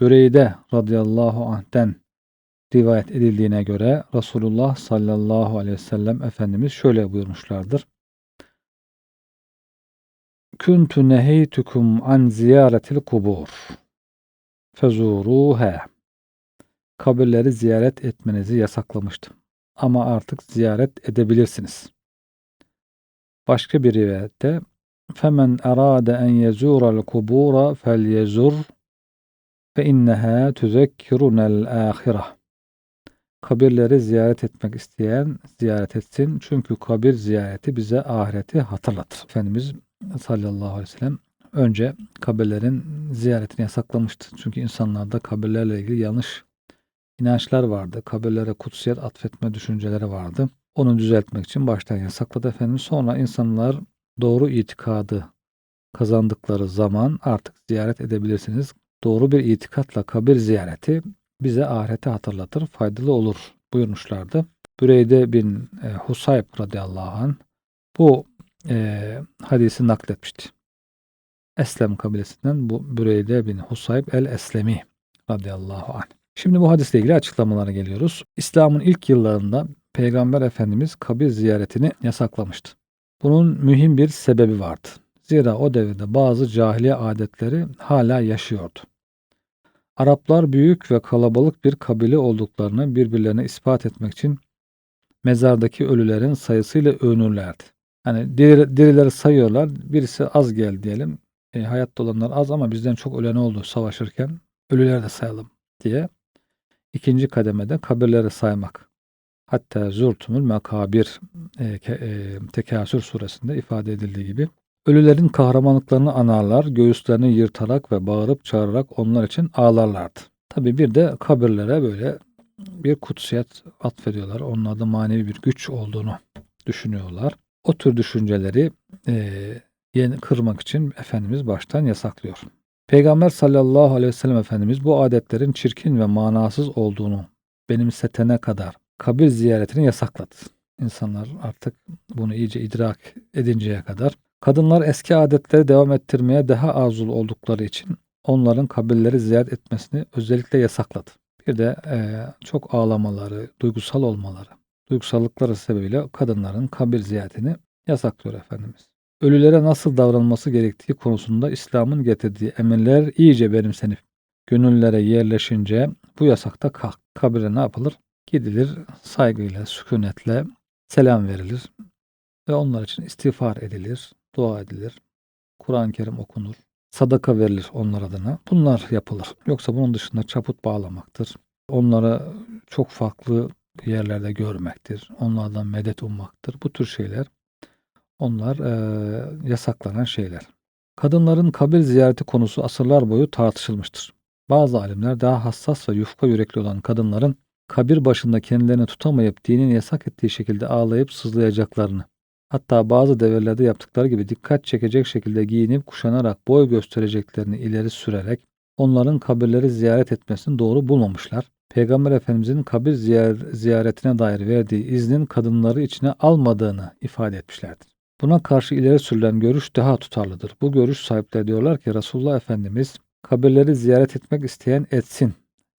Büreyde radıyallahu anh'ten rivayet edildiğine göre Resulullah sallallahu aleyhi ve sellem Efendimiz şöyle buyurmuşlardır. Kuntu neheytukum an ziyaretil kubur. Fezuruha. Kabirleri ziyaret etmenizi yasaklamıştım. Ama artık ziyaret edebilirsiniz. Başka bir rivayette فَمَنْ أَرَادَ أَنْ يَزُورَ الْقُبُورَ فَلْيَزُرْ Fe inneha tuzekkirunel ahireh. Kabirleri ziyaret etmek isteyen ziyaret etsin. Çünkü kabir ziyareti bize ahireti hatırlatır. Efendimiz sallallahu aleyhi ve sellem önce kabirlerin ziyaretini yasaklamıştı. Çünkü insanlarda kabirlerle ilgili yanlış inançlar vardı. Kabirlere kutsiyet atfetme düşünceleri vardı. Onu düzeltmek için baştan yasakladı Efendimiz. Sonra insanlar doğru itikadı kazandıkları zaman artık ziyaret edebilirsiniz. Doğru bir itikatla kabir ziyareti bize ahireti hatırlatır, faydalı olur buyurmuşlardı. Büreyde bin e, Husayb radıyallahu anh bu e, hadisi nakletmişti. Eslem kabilesinden bu Büreyde bin Husayb el-Eslemi radıyallahu anh. Şimdi bu hadisle ilgili açıklamalara geliyoruz. İslam'ın ilk yıllarında Peygamber Efendimiz kabir ziyaretini yasaklamıştı. Bunun mühim bir sebebi vardı. Zira o devirde bazı cahiliye adetleri hala yaşıyordu. Araplar büyük ve kalabalık bir kabile olduklarını birbirlerine ispat etmek için mezardaki ölülerin sayısıyla övünürlerdi. Hani diri, dirileri sayıyorlar. Birisi az gel diyelim. E, hayatta olanlar az ama bizden çok ölen oldu savaşırken. Ölüleri de sayalım diye. İkinci kademede kabirleri saymak. Hatta zurtumul makabir e, e, Tekasür suresinde ifade edildiği gibi ölülerin kahramanlıklarını anarlar, göğüslerini yırtarak ve bağırıp çağırarak onlar için ağlarlardı. Tabi bir de kabirlere böyle bir kutsiyet atfediyorlar. Onlarda manevi bir güç olduğunu düşünüyorlar. O tür düşünceleri e, yeni kırmak için Efendimiz baştan yasaklıyor. Peygamber sallallahu aleyhi ve sellem Efendimiz bu adetlerin çirkin ve manasız olduğunu benimsetene kadar kabir ziyaretini yasakladı. İnsanlar artık bunu iyice idrak edinceye kadar kadınlar eski adetleri devam ettirmeye daha azul oldukları için onların kabirleri ziyaret etmesini özellikle yasakladı. Bir de e, çok ağlamaları, duygusal olmaları, duygusallıkları sebebiyle kadınların kabir ziyaretini yasaklıyor Efendimiz. Ölülere nasıl davranılması gerektiği konusunda İslam'ın getirdiği emirler iyice benimsenip gönüllere yerleşince bu yasakta kalk. Kabire ne yapılır? Gidilir saygıyla, sükunetle selam verilir ve onlar için istiğfar edilir, dua edilir. Kur'an-ı Kerim okunur, sadaka verilir onlar adına. Bunlar yapılır. Yoksa bunun dışında çaput bağlamaktır. Onlara çok farklı yerlerde görmektir. Onlardan medet ummaktır. Bu tür şeyler onlar e, yasaklanan şeyler. Kadınların kabir ziyareti konusu asırlar boyu tartışılmıştır. Bazı alimler daha hassas ve yufka yürekli olan kadınların kabir başında kendilerini tutamayıp dinin yasak ettiği şekilde ağlayıp sızlayacaklarını, hatta bazı devirlerde yaptıkları gibi dikkat çekecek şekilde giyinip kuşanarak boy göstereceklerini ileri sürerek onların kabirleri ziyaret etmesini doğru bulmamışlar. Peygamber Efendimizin kabir ziyaretine dair verdiği iznin kadınları içine almadığını ifade etmişlerdir. Buna karşı ileri sürülen görüş daha tutarlıdır. Bu görüş sahipleri diyorlar ki Resulullah Efendimiz kabirleri ziyaret etmek isteyen etsin.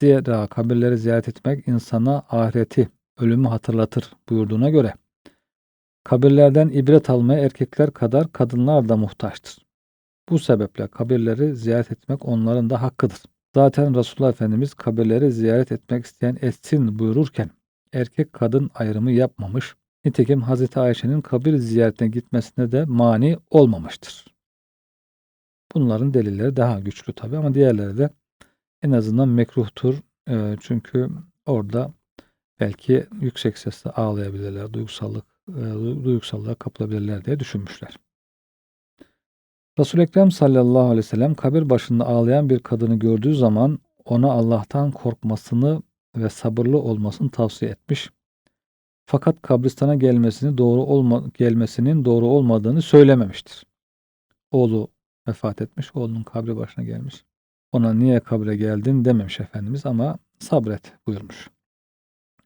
Zira kabirleri ziyaret etmek insana ahireti, ölümü hatırlatır buyurduğuna göre kabirlerden ibret almaya erkekler kadar kadınlar da muhtaçtır. Bu sebeple kabirleri ziyaret etmek onların da hakkıdır. Zaten Resulullah Efendimiz kabirleri ziyaret etmek isteyen etsin buyururken erkek kadın ayrımı yapmamış. Nitekim Hazreti Ayşe'nin kabir ziyaretine gitmesine de mani olmamıştır. Bunların delilleri daha güçlü tabi ama diğerleri de en azından mekruhtur. E, çünkü orada belki yüksek sesle ağlayabilirler, duygusallık, duygusallığa kapılabilirler diye düşünmüşler. Resul-i Ekrem sallallahu aleyhi ve sellem kabir başında ağlayan bir kadını gördüğü zaman ona Allah'tan korkmasını ve sabırlı olmasını tavsiye etmiş. Fakat kabristana gelmesini doğru olma, gelmesinin doğru olmadığını söylememiştir. Oğlu vefat etmiş, oğlunun kabri başına gelmiş. Ona niye kabre geldin dememiş Efendimiz ama sabret buyurmuş.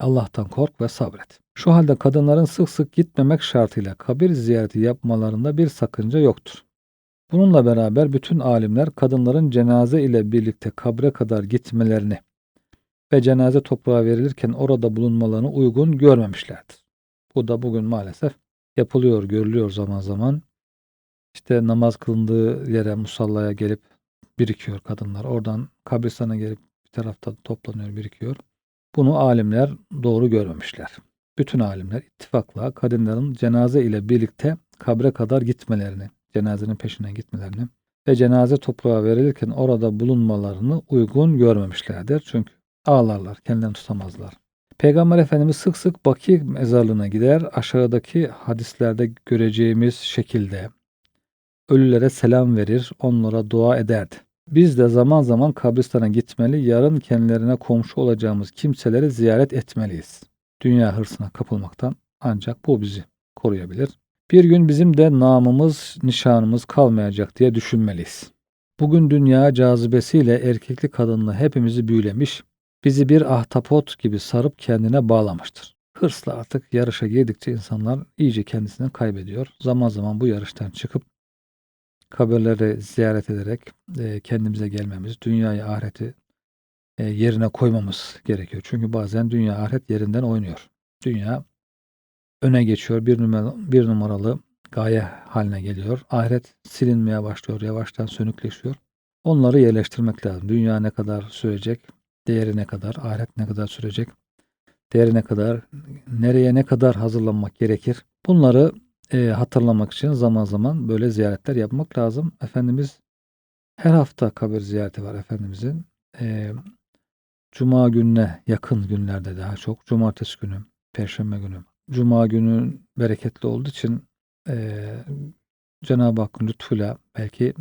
Allah'tan kork ve sabret. Şu halde kadınların sık sık gitmemek şartıyla kabir ziyareti yapmalarında bir sakınca yoktur. Bununla beraber bütün alimler kadınların cenaze ile birlikte kabre kadar gitmelerini ve cenaze toprağa verilirken orada bulunmalarını uygun görmemişlerdir. Bu da bugün maalesef yapılıyor, görülüyor zaman zaman. İşte namaz kılındığı yere, musallaya gelip birikiyor kadınlar. Oradan kabristana gelip bir tarafta toplanıyor, birikiyor. Bunu alimler doğru görmemişler. Bütün alimler ittifakla kadınların cenaze ile birlikte kabre kadar gitmelerini, cenazenin peşinden gitmelerini ve cenaze toprağa verilirken orada bulunmalarını uygun görmemişlerdir. Çünkü ağlarlar, kendilerini tutamazlar. Peygamber Efendimiz sık sık Baki mezarlığına gider, aşağıdaki hadislerde göreceğimiz şekilde ölülere selam verir, onlara dua ederdi. Biz de zaman zaman kabristana gitmeli, yarın kendilerine komşu olacağımız kimseleri ziyaret etmeliyiz. Dünya hırsına kapılmaktan ancak bu bizi koruyabilir. Bir gün bizim de namımız, nişanımız kalmayacak diye düşünmeliyiz. Bugün dünya cazibesiyle erkekli kadınlı hepimizi büyülemiş, bizi bir ahtapot gibi sarıp kendine bağlamıştır. Hırsla artık yarışa girdikçe insanlar iyice kendisini kaybediyor. Zaman zaman bu yarıştan çıkıp kabirleri ziyaret ederek e, kendimize gelmemiz, dünyayı ahireti e, yerine koymamız gerekiyor. Çünkü bazen dünya ahiret yerinden oynuyor. Dünya öne geçiyor. Bir, numara, bir numaralı gaye haline geliyor. Ahiret silinmeye başlıyor. Yavaştan sönükleşiyor. Onları yerleştirmek lazım. Dünya ne kadar sürecek? Değeri ne kadar? Ahiret ne kadar sürecek? Değeri ne kadar? Nereye ne kadar hazırlanmak gerekir? Bunları e, hatırlamak için zaman zaman böyle ziyaretler yapmak lazım. Efendimiz her hafta kabir ziyareti var Efendimizin. E, Cuma gününe yakın günlerde daha çok. Cumartesi günü, Perşembe günü. Cuma günü bereketli olduğu için e, Cenab-ı Hakk'ın lütfuyla belki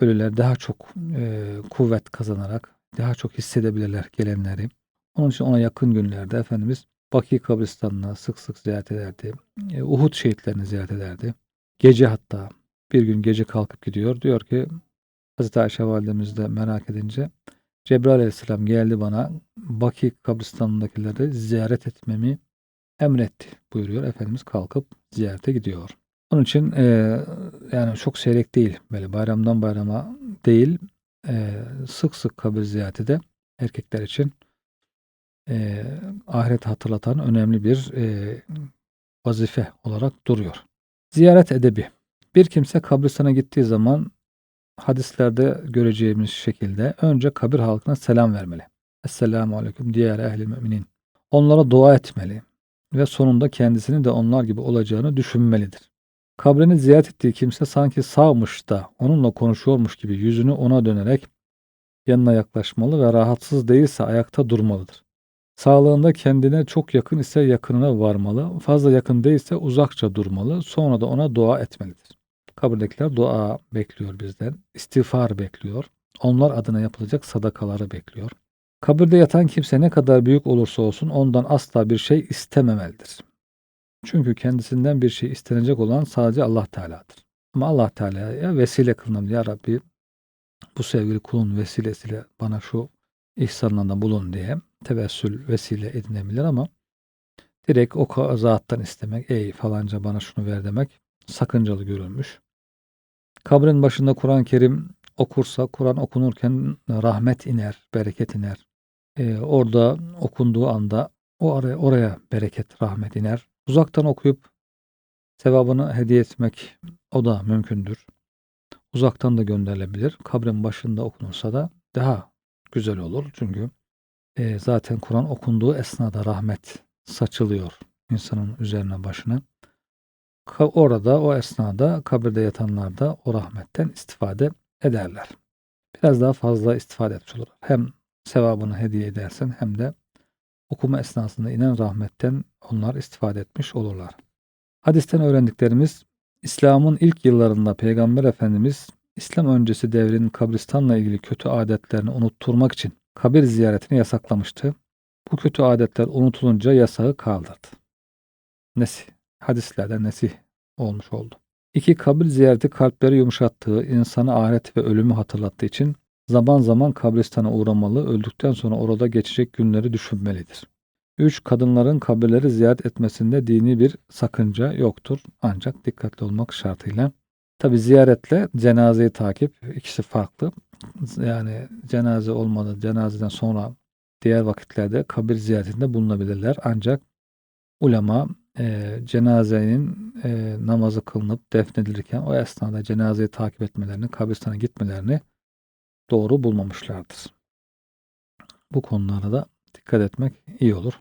ölüler daha çok e, kuvvet kazanarak daha çok hissedebilirler gelenleri. Onun için ona yakın günlerde Efendimiz Baki kabristanına sık sık ziyaret ederdi. E, Uhud şehitlerini ziyaret ederdi. Gece hatta bir gün gece kalkıp gidiyor. Diyor ki Hazreti Ayşe validemiz de merak edince Cebrail aleyhisselam geldi bana Baki kabristanındakileri ziyaret etmemi emretti buyuruyor. Efendimiz kalkıp ziyarete gidiyor. Onun için e, yani çok seyrek değil böyle bayramdan bayrama değil e, sık sık kabir ziyareti de erkekler için e, ahiret hatırlatan önemli bir e, vazife olarak duruyor. Ziyaret edebi. Bir kimse kabristana gittiği zaman hadislerde göreceğimiz şekilde önce kabir halkına selam vermeli. Esselamu aleyküm diğer ehli müminin. Onlara dua etmeli ve sonunda kendisini de onlar gibi olacağını düşünmelidir. Kabrini ziyaret ettiği kimse sanki sağmış da onunla konuşuyormuş gibi yüzünü ona dönerek yanına yaklaşmalı ve rahatsız değilse ayakta durmalıdır. Sağlığında kendine çok yakın ise yakınına varmalı, fazla yakın değilse uzakça durmalı, sonra da ona dua etmelidir. Kabirdekiler dua bekliyor bizden, istiğfar bekliyor, onlar adına yapılacak sadakaları bekliyor. Kabirde yatan kimse ne kadar büyük olursa olsun ondan asla bir şey istememelidir. Çünkü kendisinden bir şey istenecek olan sadece Allah Teala'dır. Ama Allah Teala'ya vesile kılınır. Ya Rabbi bu sevgili kulun vesilesiyle bana şu ihsanlarda bulun diye tevessül vesile edinebilir ama direkt o zattan istemek, ey falanca bana şunu ver demek sakıncalı görülmüş. Kabrin başında Kur'an-ı Kerim okursa, Kur'an okunurken rahmet iner, bereket iner. Ee, orada okunduğu anda o araya, oraya bereket, rahmet iner. Uzaktan okuyup sevabını hediye etmek o da mümkündür. Uzaktan da gönderilebilir. Kabrin başında okunursa da daha güzel olur. Çünkü e, zaten Kur'an okunduğu esnada rahmet saçılıyor insanın üzerine başına. Orada o esnada kabirde yatanlar da o rahmetten istifade ederler. Biraz daha fazla istifade etmiş olur. Hem sevabını hediye edersin hem de okuma esnasında inen rahmetten onlar istifade etmiş olurlar. Hadisten öğrendiklerimiz İslam'ın ilk yıllarında Peygamber Efendimiz İslam öncesi devrin kabristanla ilgili kötü adetlerini unutturmak için kabir ziyaretini yasaklamıştı. Bu kötü adetler unutulunca yasağı kaldırdı. Nesih, hadislerden nesih olmuş oldu. İki kabir ziyareti kalpleri yumuşattığı, insanı ahiret ve ölümü hatırlattığı için zaman zaman kabristana uğramalı, öldükten sonra orada geçecek günleri düşünmelidir. 3. Kadınların kabirleri ziyaret etmesinde dini bir sakınca yoktur. Ancak dikkatli olmak şartıyla Tabi ziyaretle cenazeyi takip ikisi farklı. Yani cenaze olmadı, cenazeden sonra diğer vakitlerde kabir ziyaretinde bulunabilirler. Ancak ulema e, cenazenin e, namazı kılınıp defnedilirken o esnada cenazeyi takip etmelerini, kabristana gitmelerini doğru bulmamışlardır. Bu konulara da dikkat etmek iyi olur.